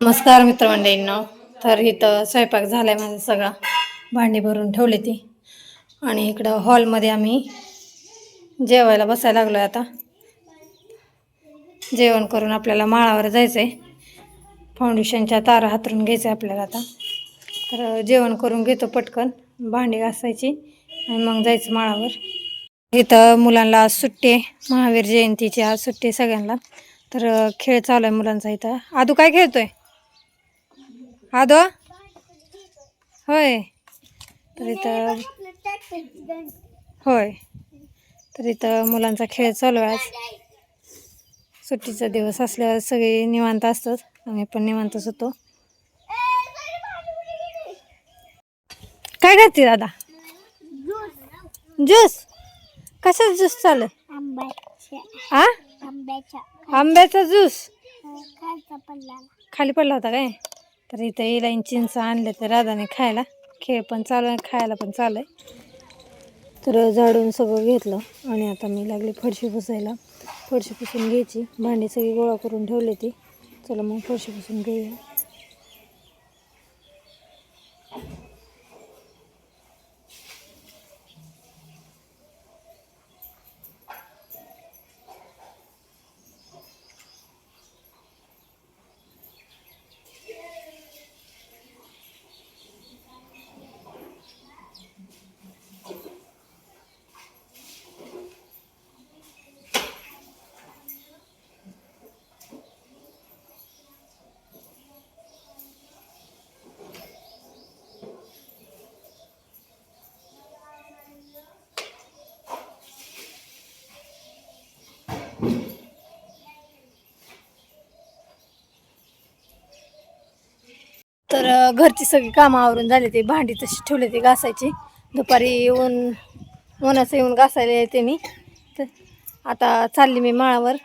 नमस्कार मित्रमंडळींना. तर इथं स्वयंपाक झाला आहे माझा सगळा. भांडी भरून ठेवली ती. आणि इकडं हॉलमध्ये आम्ही जेवायला बसायला लागलो आहे आता. जेवण करून आपल्याला माळावर जायचं आहे फाउंडेशनच्या तारा हातरून घ्यायचं आहे आपल्याला आता. तर जेवण करून घेतो पटकन. भांडी घासायची आणि मग जायचं माळावर. इथं मुलांना आज सुट्टी आहे. महावीर जयंतीची आज सुट्टी सगळ्यांना. तर खेळ चालू आहे मुलांचा इथं. आदू काय खेळतो आहे आदो होय. तर इथं होय. तर इथं मुलांचा खेळ चालू आहे आज. सुट्टीचा दिवस असल्यावर सगळे निवांत असतात. आम्ही पण निवांतच होतो. काय करते दादा? ज्यूस. कशाचा ज्यूस चालू आंब्याचा ज्यूस? खाली पडला होता काय? तर इथं इलाईन चिंच आणले तर राधाने खायला. खेळ पण चालू आहे खायला पण चालू आहे. तर झाडून सगळं घेतलं आणि आता मी लागली फडशी पुसायला. फडशी पुसून घ्यायची. भांडी सगळी गोळा करून ठेवली ती. चला मग फडशी पुसून घेऊया. तर घरची सगळी कामं आवरून झाली ते भांडी तशी ठेवली ती घासायची. दुपारी येऊन उन्हाचं येऊन घासायला येते मी. तर आता चालली मी माळावर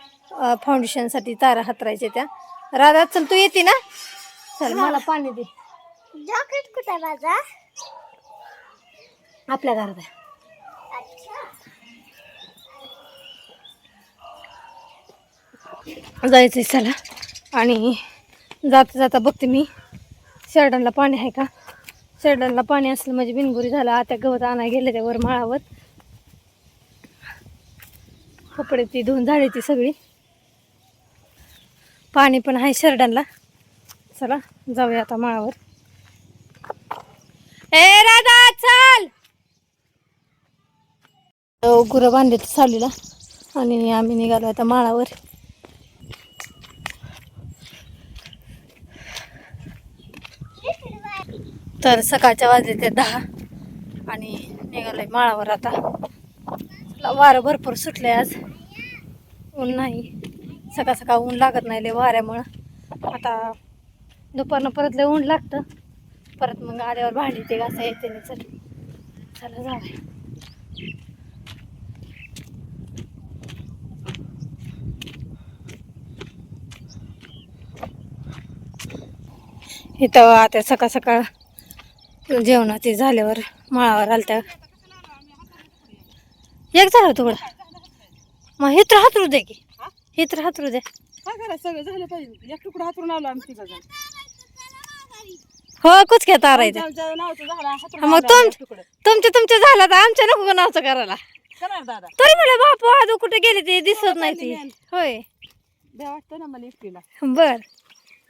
फाउंडेशनसाठी तारा हातरायच्या त्या. राधा चल तू येते ना? चल मला पाणी दे. जॉकेट कुठे माझा? आपल्या घरात आहे. जायचं आहे चला. आणि जाता जाता बघते मी. शेरडांना पाणी आहे का? शेरडांना पाणी असलं म्हणजे बिनगुरी झालं. आता गवत आणा गेले त्यावर माळावर. कपडे ती धुवून झाली ती सगळी. पाणी पण आहे शेरडांना. चला जाऊया आता माळावर. ए राधा चल! गुरं बांधले सालीला आणि आम्ही निघालो आता माळावर. तर सकाळच्या वाजले ते दहा आणि निघालंय माळावर आता. वारं भरपूर सुटले आज. ऊन नाही. सकाळ सकाळ ऊन लागत नाही लय वाऱ्यामुळं. आता दुपारनं परत लय ऊन लागतं. परत मग आल्यावर भांडी ते घासा येते नाही चल. चला जाऊया. इथं आता सकाळ सकाळ जेवणाचे झाल्यावर माळावर आलत्या. एक झालं तुकडा मग हे तर हातरू दे की. हे? तर हातरू दे. काय करायचं? सगळं झालं पाहिजे. एक तुकडा हातरून आलो आम्ही तिघ जण. हो कुचक्या इथे आमच्या नावाचं झालं. हातरून मग आलो तुम आम्ही तुकडं. तुमचे तुमचे झालं तर आमच्या नको नावचं करायला. करणार दादा. तरी म्हणलं बापू आजू कुठे गेली ते? दिसत नाही ती. होय. द्या वाटतं ना मला एकटीला. बर.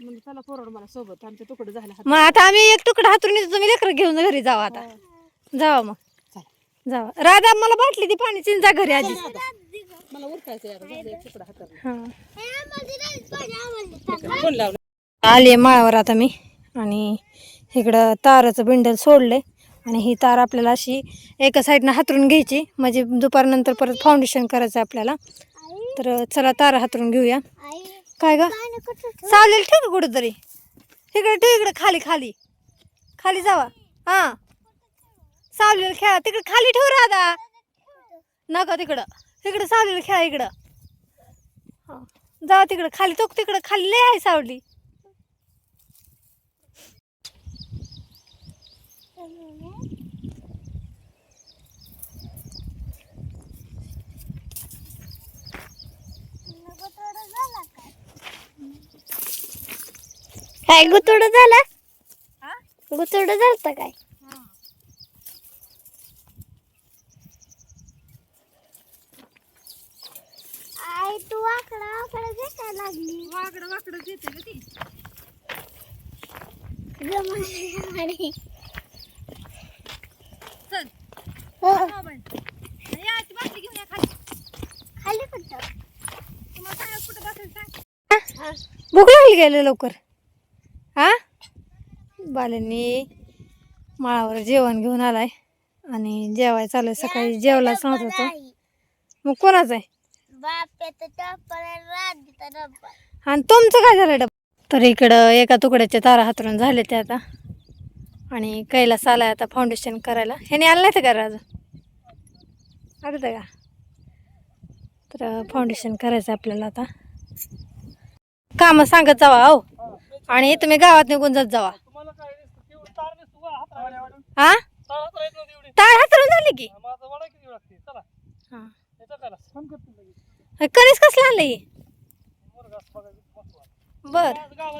म्हणजे चला पोरड मला सोबत आमचे तुकडे झाले हात मग आता आम्ही एक तुकडा हातरून येतो तुम्ही लेकर घेऊन घरी जावा आता. जावा मग. चला. जावा. राधा मला बाटली ती पाणी चिंचा घरी आधी. मला उरकायचं यार झालं एक तुकडा हातात हा. कोण लावलं? आली माळावर आता मी. आणि इकडं ताराचं बिंडल सोडले आणि ही तार आपल्याला अशी एका साईडनं हातरून घ्यायची. म्हणजे दुपारनंतर परत फाउंडेशन करायचं आहे आपल्याला. तर चला तारा हातरून घेऊया. काय ग? चालेल ठेव. कुठंतरी? इकडे ठेव इकडे खाली खाली. खाली जावा. हां. सावलीला खेळा. तिकडे खाली ठेव राधा नका तिकडं. तिकडं सावलीला खेळा इकडं. हां. जा तिकडं. खाली तो तिकडं. खाली लय आहे सावली. काय गुतुड झालं? हा? गुतुड झालं काय? आई तू वाकडा वाकडा काय लागली? वाकडं वाकडं ती. जमाने चल. हो. मोबाईल आणि या ती बाटली घेऊन या खाली. खाली कुठं? तुम्हाला सांगा कुठं बसायचं सांग भूक लागली गेले लवकर? बालेंनी माळावर जेवण घेऊन आलाय. आणि जेवाय चालू आहे. सकाळी जेवलाच नव्हतं तो मग कोणाचं आहे? आणि तुमचं काय झालं डबा? तर इकडं एका तुकड्याच्या तारा हातरून झाले ते आता. आणि कैलास आलाय आता फाउंडेशन करायला. ह्याने आलं नाही का राजू? आलं का तर फाउंडेशन करायचं आपल्याला आता. कामं सांगत जावा हो. आणि तुम्ही गावात निघून जात जावा तुम्हाला काय दिसतं तेवढं तार दिसतो का हात हा? तार हातरून झाले की? माझं वडा किती लागते? चला. हा. याचा करा. फोन करतो लगेच. कणीस कसलं आणलं बरं. असं सगळं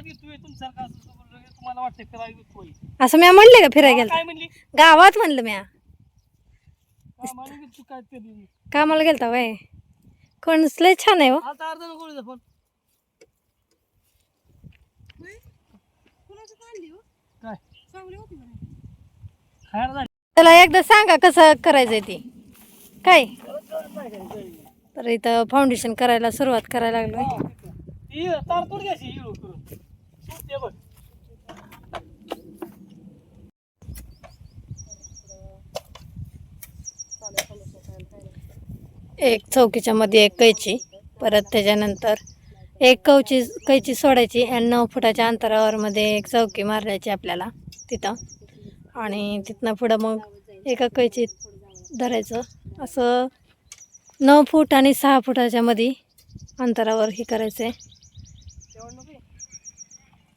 लगेच तुम्हाला वाटतं करायला येतोय असं मी म्हणले का फिरायला गेलं काय म्हणली? गावात म्हणलं म्या. हा. कामाला गेलता वय कणस लय छान आहे हो. फोन. काय? त्याला एकदा सांगा कसं करायचंय ते. काय? तर इथं फाउंडेशन करायला सुरुवात करायला बघ. एक चौकीच्या मध्ये एक कैची परत त्याच्यानंतर एक कवची कैची सोडायची आणि नऊ फुटाच्या अंतरावर मध्ये एक चौकी मारायची आपल्याला तिथं आणि तिथनं पुढं मग एका कैचीत धरायचं. असं नऊ फूट आणि सहा फुटाच्या मध्ये अंतरावर हे करायचं आहे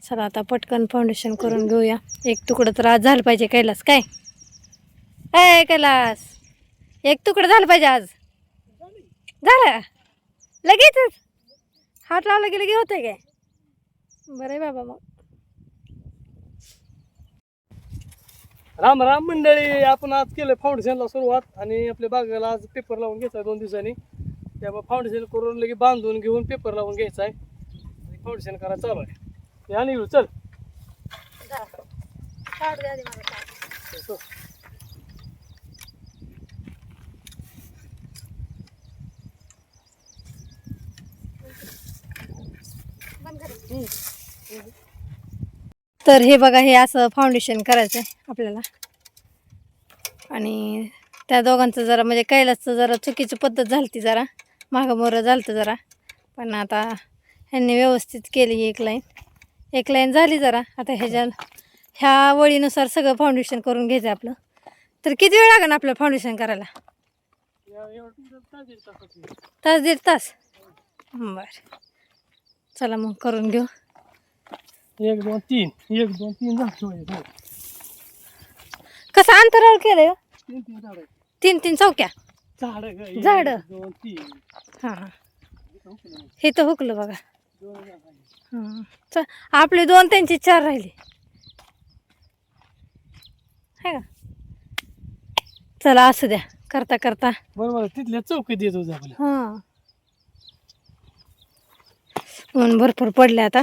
चला आता पटकन फाउंडेशन करून घेऊया. एक तुकडं तर आज झालं पाहिजे कैलास काय? ए कैलास! एक तुकडं झालं पाहिजे आज. झालं? लगेचच? हात लावला की लगे होतंय काय? बरं आहे बाबा मग. राम राम मंडळी आपण आज केलं फाउंडेशनला सुरुवात आणि आपल्या बागेला आज पेपर लावून घ्यायचा आहे दोन दिवसांनी. त्यामुळे फाउंडेशन करून लगे बांधून घेऊन पेपर लावून घ्यायचा आहे. फाउंडेशन करायला चालू आहे. ते आणि येऊ, चल. तर हे बघा हे असं फाउंडेशन करायचं आहे आपल्याला. आणि त्या दोघांचं जरा म्हणजे कैलासचं जरा चुकीची पद्धत झाली ती जरा. मागं मोरं झालं जरा. पण आता ह्यांनी व्यवस्थित केली एक लाईन एक लाईन झाली जरा. आता ह्याच्या ह्या वळीनुसार सगळं फाउंडेशन करून घ्यायचं आपलं. तर किती वेळ लागेल आपलं फाउंडेशन करायला? तास दीड तास. बरं. चला मग करून घेऊ. एक दोन तीन. एक दोन तीन झाड ठेवायचे कसं अंतरावर केलं तीन तीन झाड तीन तीन चौक्या. झाड झाडं. दोन तीन. हां हां. हे तर हुकलं बघा. हां. च आपले दोन त्यांची चार राहिले. है का? चला असू द्या. करता करता. बरोबर तिथल्या चौकीत येत आपल्या. हां. ऊन भरपूर पडले आता.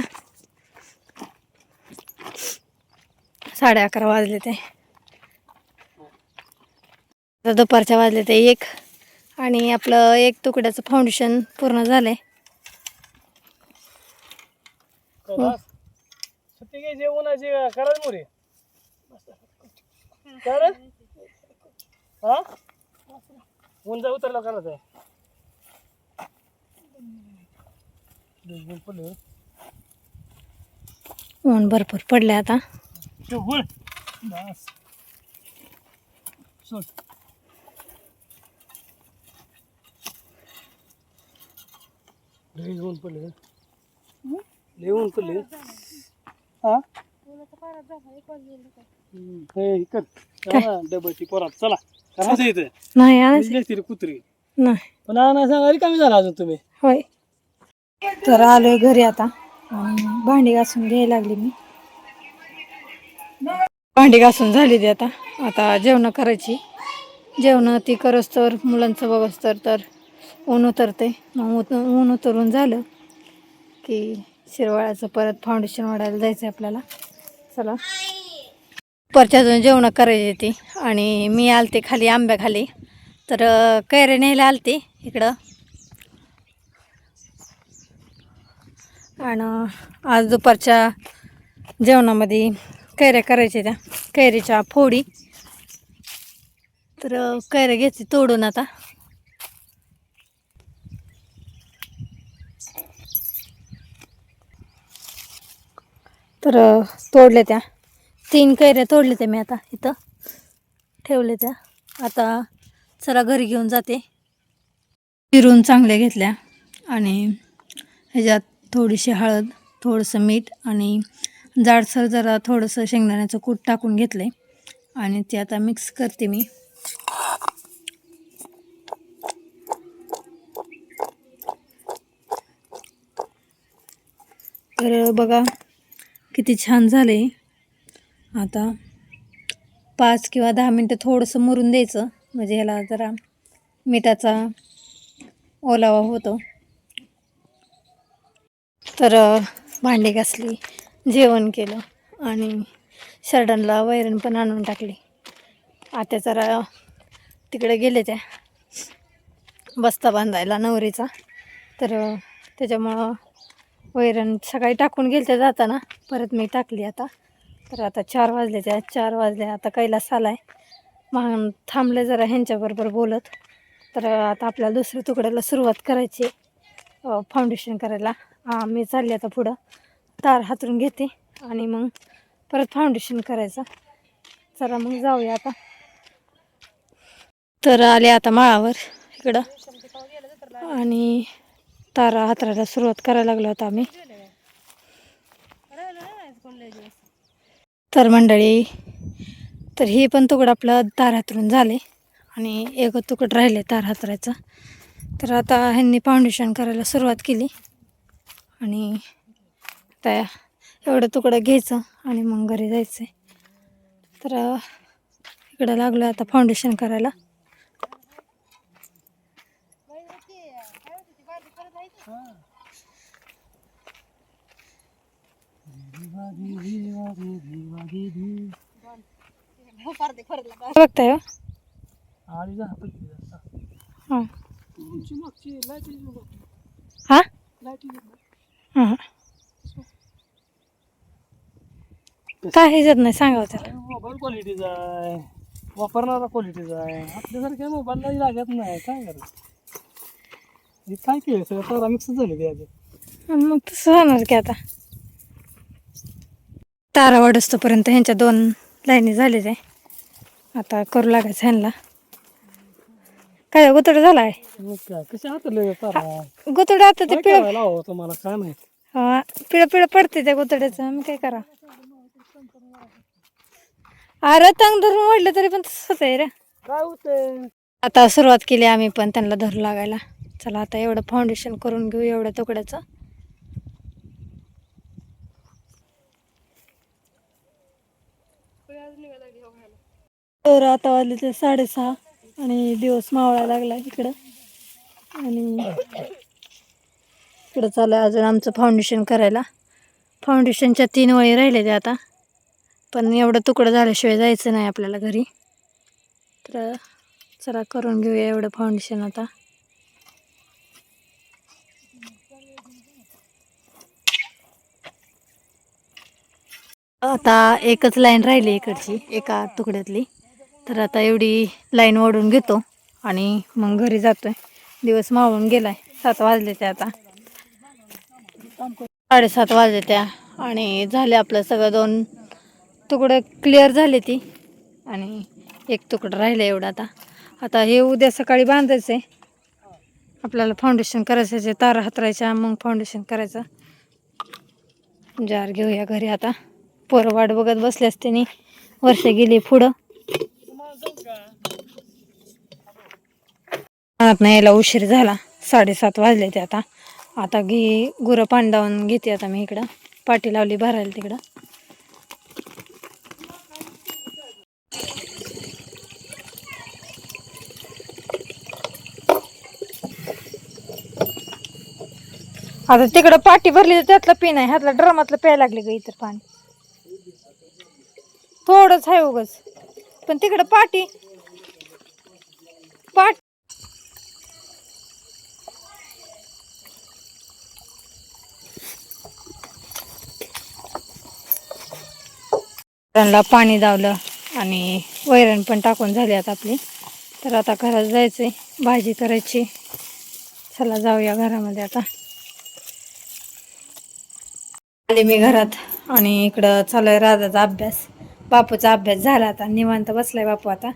साडे अकरा वाजले ते. दुपारच्या वाजले ते एक आणि आपलं एक तुकड्याचं फाउंडेशन पूर्ण. सुट्टी घ्यायची उन्हाची करायला मोरे. कर? हा? ऊन जा उतरला करायचं आहे दोन पडले ऊन भरपूर पडले आता. शेवळ बस सोड लई ऊन पडले लई ऊन पडले हा हे कर डबची पोरात चला करायचं इथं नाही आणायचं दिसली कुत्री नाही पण आणा सांगा रिकामी झाला अजून तुम्ही होय तर आलोय घरी आता आणि भांडी घासून घ्यायला लागली मी भांडी घासून झाली ती आता. आता जेवणं करायची. जेवणं ती करस तर मुलांचं बघस तर तर ऊन उतरते मग ऊन ऊन उतरून झालं की शिरवाळ्याचं परत फाउंडेशन वाढायला जायचं आहे आपल्याला. चला. परच्या अजून जेवणं करायची ती. आणि मी आलते खाली आंब्याखाली तर कैरे न्यायला आलते इकडं. आणि आज दुपारच्या जेवणामध्ये कैऱ्या करायच्या त्या. कैरीच्या फोडी. तर कैऱ्या घ्यायची तोडून आता. तर तोडल्या त्या. तीन कैऱ्या तोडल्या त्या मी आता इथं. ठेवल्या त्या. आता चला घरी घेऊन जाते. चिरून चांगल्या घेतल्या. आणि ह्याच्यात थोडीशी हळद थोडंसं मीठ आणि जाडसर जरा थोडंसं शेंगदाण्याचं कूट टाकून घेतलं आहे आणि ते आता मिक्स करते मी. तर बघा किती छान झाले आता पाच किंवा दहा मिनटं थोडंसं मुरून द्यायचं. म्हणजे ह्याला जरा मिठाचा ओलावा होतो. तर भांडे भांडी घासली. जेवण केलं आणि शर्डनला वैरण पण आणून टाकली. आता जरा तिकडे गेले त्या बस्ता बांधायला नवरीचा. तर त्याच्यामुळं वैरण सकाळी टाकून गेले त्या जाताना. परत मी टाकली आता. तर आता चार वाजले त्या चार वाजले. आता कैलास आला आहे मग थांबले जरा ह्यांच्याबरोबर बोलत. तर आता आपल्याला दुसऱ्या तुकड्याला सुरुवात करायची फाउंडेशन करायला. मी चालले आता पुढं. तार हातरून घेते आणि मग परत फाउंडेशन करायचं. चला मग जाऊया आता. तर आले आता माळावर इकडं. आणि तारा हातरायला सुरुवात करायला लागलो होता आम्ही. तर मंडळी तर हे पण तुकड आपलं तार हातरून झाले. आणि एक तुकड राहिले तार हातरायचं. तर आता ह्यांनी फाउंडेशन करायला सुरुवात केली. आणि आता एवढं तुकडं घ्यायचं आणि मग घरी जायचं तर इकडं लागलं आता फाउंडेशन करायला. बघताय हो. हां. हां तुमची मागची लाइट हां लाइट हां काय ह्याच्यात नाही सांगावं त्याला. मोबाईल क्वालिटीचा आहे. वापरणारा क्वालिटीचा आहे. आपल्यासारख्या मोबाईलला लागत नाही. काय करायचं हे काय केलं? सगळं तारा मिक्स झाले ते आधी मग तसं होणार की आता. तारा वाढस्तोपर्यंत ह्यांच्या दोन लाईनी झाले ते आता करू लागायचं ह्यांना. काय गोतड झाला आहे? मग काय? कसे हातले तारा? गोतड आता ते काय पिळ करायला हवं तुम्हाला? काय माहिती? पिळ पिळ पडते त्या गोतड्याचं. मी काय करा अरे तंग धरून वाढलं तरी पण तसंच आहे रे. काय होतंय? आता सुरुवात केली आम्ही पण त्यांना धरू लागायला. चला आता एवढं फाउंडेशन करून घेऊ एवढ्या तुकड्याचं. तर आता वाजले ते साडेसहा आणि दिवस मावळा लागला इकडं. आणि इकडं चालू आहे अजून आमचं फाउंडेशन करायला. फाउंडेशनच्या तीन वळी राहिले ते आता. पण एवढं तुकडं झाल्याशिवाय जायचं नाही आपल्याला घरी. तर चला करून घेऊया एवढं फाउंडेशन आता. आता एकच लाईन राहिली इकडची एका तुकड्यातली. तर आता एवढी लाईन ओढून घेतो आणि मग घरी जातोय. दिवस मावळून गेलाय सात वाजले त्या आता. साडेसात वाजले त्या. आणि झाले आपलं सगळं दोन तुकडं क्लिअर झाले ती. आणि एक तुकडं राहिलं एवढं आता. आता हे उद्या सकाळी बांधायचं आहे आपल्याला फाउंडेशन करायचं तारा हातरायच्या मग फाउंडेशन करायचं. जार घेऊया घरी आता. पोरं वाट बघत बसले असते नी. वर्ष गेली पुढं. रानात यायला उशीर झाला. साडेसात वाजले ते आता. आता घे गुरं पांडावून घेते आता मी इकडं. पाठी लावली भरायला तिकडं. आता तिकडं पाठी भरली तर त्यातलं पिन आहे ह्यातलं ड्रमातलं प्यायला लागले ग इतर पाणी. थोडंच आहे उगच. पण तिकडं पाठी पाठ वैरणला पाणी दावलं आणि वैरण पण टाकून झाली आता आपली. तर आता घरात जायचंय भाजी करायची. चला जाऊया घरामध्ये आता. आले मी घरात. आणि इकडं चालू आहे राधाचा अभ्यास. बापूचा अभ्यास झाला आता. निवांत बसलाय बापू आता.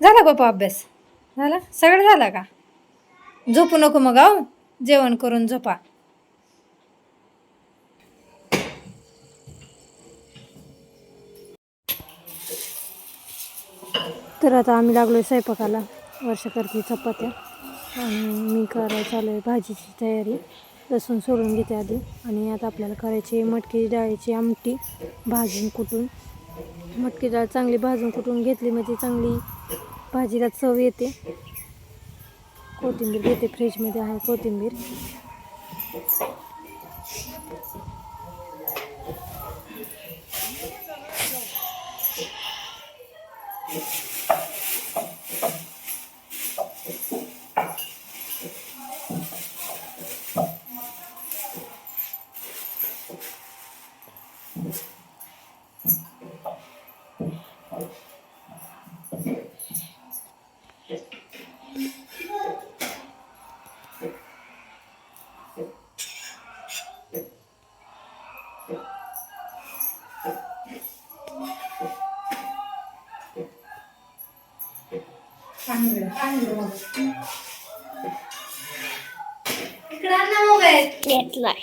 झाला बापू अभ्यास? झाला? सगळं झाला का? झोपू नको मग आहो. जेवण करून झोपा. तर आता आम्ही लागलो स्वयंपाकाला. वर्ष करते चपात्या. आणि मी करायला चालू आहे भाजीची तयारी. लसूण सोडून घेते आधी. आणि आता आपल्याला करायची मटकी डाळीची आमटी भाजून कुटून. मटकी डाळ चांगली भाजून कुटून घेतली म्हणजे चांगली भाजीला चव येते. कोथिंबीर घेते फ्रीजमध्ये आहे कोथिंबीर. घेतलाय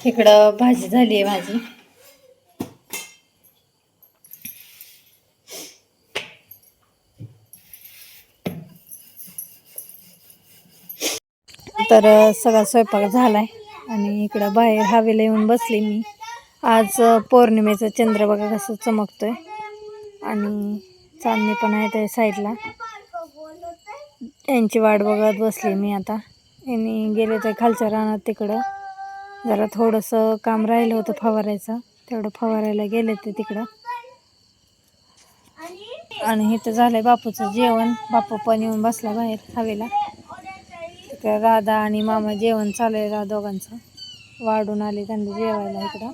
इकडं भाजी झाली आहे भाजी. तर सगळा स्वयंपाक झालाय आणि इकडं बाहेर हवेला येऊन बसली मी. आज पौर्णिमेचा चंद्र बघा कसं चमकतोय. आणि चांदणी पण आहे त्या साईडला. यांची वाट बघत बसली मी आता. यांनी गेले तर खालच्या रानात तिकडं. जरा थोडंसं काम राहिलं होतं फवारायचं. तेवढं फवारायला गेले ते तिकडं. आणि इथं झालंय बापूचं जेवण. बापू पण येऊन बसला बाहेर हवेला. तिकडं राधा आणि मामा जेवण चालू आहे रा दोघांचं. वाढून आले त्यांना जेवायला इकडं.